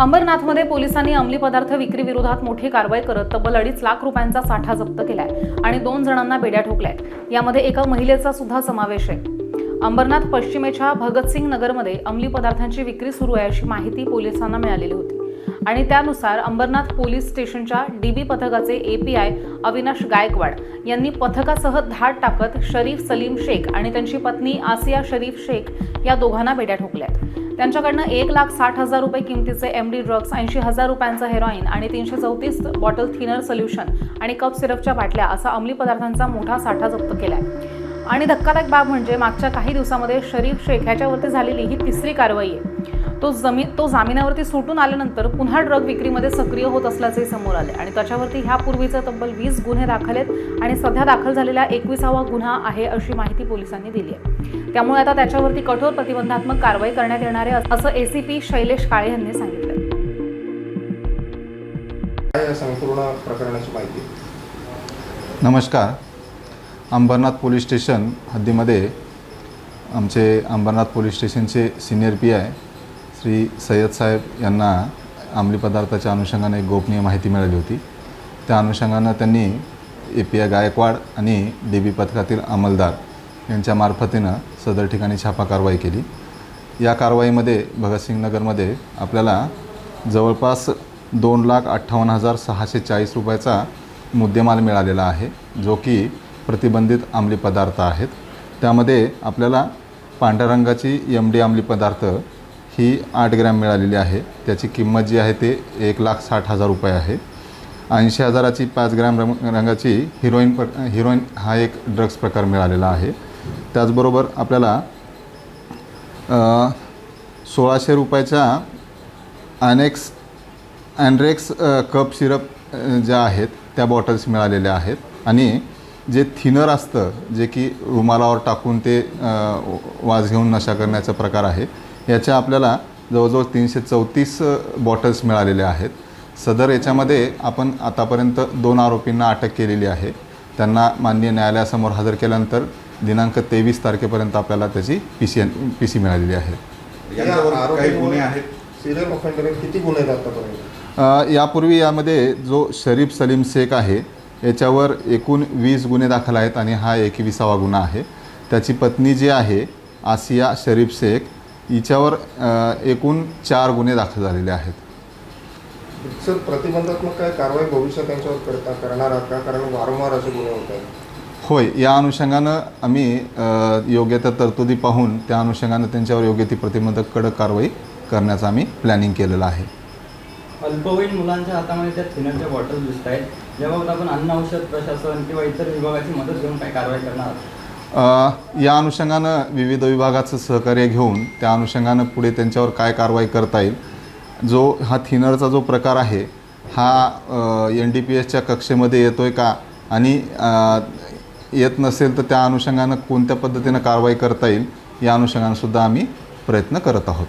अंबरनाथमध्ये पोलिसांनी अंमली पदार्थ विक्री विरोधात मोठी कारवाई करत तब्बल अडीच लाख रुपयांचा साठा जप्त केलाय आणि दोन जणांना बेड्या ठोकल्या यामध्ये एका महिलेचा सुद्धा समावेश आहे. अंबरनाथ पश्चिमेच्या भगतसिंग नगरमध्ये अंमली पदार्थांची विक्री सुरू आहे अशी माहिती पोलिसांना मिळालेली होती. आणि त्यानुसार अंबरनाथ पोलीस स्टेशनच्या डीबी पथकाचे एपीआय अविनाश गायकवाड यांनी पथकासह धाड टाकत शरीफ सलीम शेख आणि त्यांची पत्नी आसिया शरीफ शेख या दोघांना बेड्या ठोकल्या त्यांच्याकडनं एक लाख साठ हजार रुपये किमतीचे एम डी ड्रग्ज ऐंशी हजार रुपयांचा हेरॉईन आणि तीनशे चौतीस बॉटल थिनर सोल्युशन आणि कप सिरपच्या बाटल्या असा अंमली पदार्थांचा मोठा साठा जप्त केला आहे आणि धक्कादायक बाब म्हणजे मागच्या काही दिवसामध्ये शरीफ शेख ह्याच्यावरती झालेली ही तिसरी कारवाई आहे. तो जमीन तो जामिनावरती सुटून आल्यानंतर पुन्हा ड्रग विक्रीमध्ये सक्रिय होत असल्याचे समोर आले आणि त्याच्यावरती ह्यापूर्वीचे तब्बल वीस गुन्हे दाखल आहेत आणि सध्या दाखल झालेला एकविसावा गुन्हा आहे अशी माहिती पोलिसांनी दिली आहे. त्यामुळे आता त्याच्यावरती कठोर प्रतिबंधात्मक कारवाई करण्यात येणार आहे असं एसीपी शैलेश काळे यांनी सांगितलं. काय या संपूर्ण प्रकरणाची माहिती? नमस्कार. अंबरनाथ पोलीस स्टेशन हद्दीमध्ये आमचे अंबरनाथ पोलीस स्टेशनचे senior P I Shri Sayyad साहेब यांना अंमली पदार्थाच्या अनुषंगाने एक गोपनीय माहिती मिळाली होती. त्या अनुषंगानं त्यांनी ए पी आय गायकवाड आणि डी बी पथकातील अंमलदार यांच्या मार्फतीनं सदर ठिकाणी छापा कारवाई केली. या कारवाईमध्ये भगतसिंग नगरमध्ये आपल्याला जवळपास दोन लाख अठ्ठावन्न हजार सहाशे चाळीस रुपयाचा मुद्देमाल मिळालेला आहे जो की प्रतिबंधित अंमली पदार्थ आहेत. त्यामध्ये आपल्याला पांढऱ्या रंगाची एम डी अंमली पदार्थ ही आठ ग्रॅम मिळालेली आहे. त्याची किंमत जी आहे ते एक लाख साठ हजार रुपये आहे. ऐंशी हजाराची पाच ग्रॅम रंग रंगाची हिरोईन प हिरोईन हा एक ड्रग्स प्रकार मिळालेला आहे. त्याचबरोबर आपल्याला सोळाशे रुपयाच्या अनेक्स अँड्रेक्स कप सिरप ज्या आहेत त्या बॉटल्स मिळालेल्या आहेत. आणि जे थिनर असतं जे की रुमालावर टाकून ते वाज घेऊन नशा करण्याचा प्रकार आहे याच्या आपल्याला जवळजवळ तीनशे चौतीस बॉटल्स मिळालेल्या आहेत. सदर याच्यामध्ये आपण आतापर्यंत दोन आरोपींना अटक केलेली आहे. त्यांना माननीय न्यायालयासमोर हजर केल्यानंतर दिनांक तेवीस तारखेपर्यंत आपल्याला त्याची पी सी पी सी मिळालेली आहे. यांच्यावर काही गुन्हे आहेत? सिरियल ऑफेंडर किती गुन्हे आहेत आतापर्यंत? अ, यापूर्वी यामध्ये जो शरीफ सलीम शेख आहे याच्यावर एकूण वीस गुन्हे दाखल आहेत आणि हा एकविसावा गुन्हा आहे. त्याची पत्नी जी आहे आसिया शरीफ शेख हिच्यावर एकूण चार गुन्हे दाखल झालेले आहेत. सर प्रतिबंधात्मक काय कारवाई भविष्यात त्यांच्यावर करता करणार आहात का? कारण वारंवार असे गुन्हे होत आहेत. होय या अनुषंगानं आम्ही योग्य त्या तरतुदी पाहून त्या अनुषंगानं त्यांच्यावर योग्य ती प्रतिबंधक कडक कारवाई करण्याचं आम्ही प्लॅनिंग केलेलं आहे. अल्पवयीन मुलांच्या हातामध्ये त्या थिनरच्या बॉटल्स दिसत आहेत याबाबत आपण अन्न औषध प्रशासन किंवा इतर विभागाची मदत घेऊन काय कारवाई करणार? या अनुषंगानं विविध विभागाचं सहकार्य घेऊन त्या अनुषंगानं पुढे त्यांच्यावर काय कारवाई करता येईल जो हा थिनरचा जो प्रकार आहे हा एन डी पी एसच्या कक्षेमध्ये येतो आहे का? आणि येत नसेल तर त्या अनुषंगानं कोणत्या पद्धतीनं कारवाई करता येईल या अनुषंगानंसुद्धा आम्ही प्रयत्न करत आहोत.